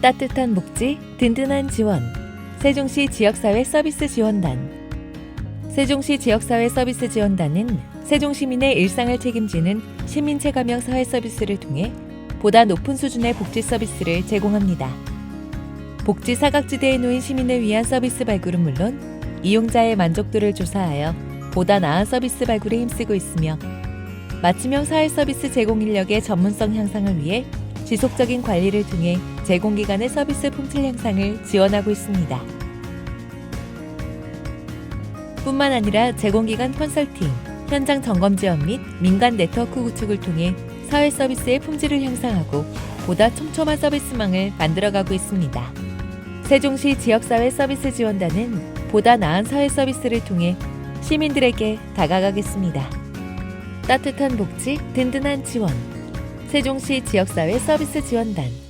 따뜻한 복지, 든든한 지원. 세종시 지역사회 서비스 지원단. 세종시 지역사회 서비스 지원단은 세종시민의 일상을 책임지는 시민 체감형 사회 서비스를 통해 보다 높은 수준의 복지 서비스를 제공합니다. 복지 사각지대에 놓인 시민을 위한 서비스 발굴은 물론 이용자의 만족도를 조사하여 보다 나은 서비스 발굴에 힘쓰고 있으며 맞춤형 사회 서비스 제공 인력의 전문성 향상을 위해 지속적인 관리를 통해 제공기관의 서비스 품질 향상을 지원하고 있습니다. 뿐만 아니라 제공기관 컨설팅, 현장 점검 지원 및 민간 네트워크 구축을 통해 사회 서비스의 품질을 향상하고 보다 촘촘한 서비스망을 만들어가고 있습니다. 세종시 지역사회 서비스 지원단은 보다 나은 사회 서비스를 통해 시민들에게 다가가겠습니다. 따뜻한 복지, 든든한 지원. 세종시 지역사회 서비스 지원단.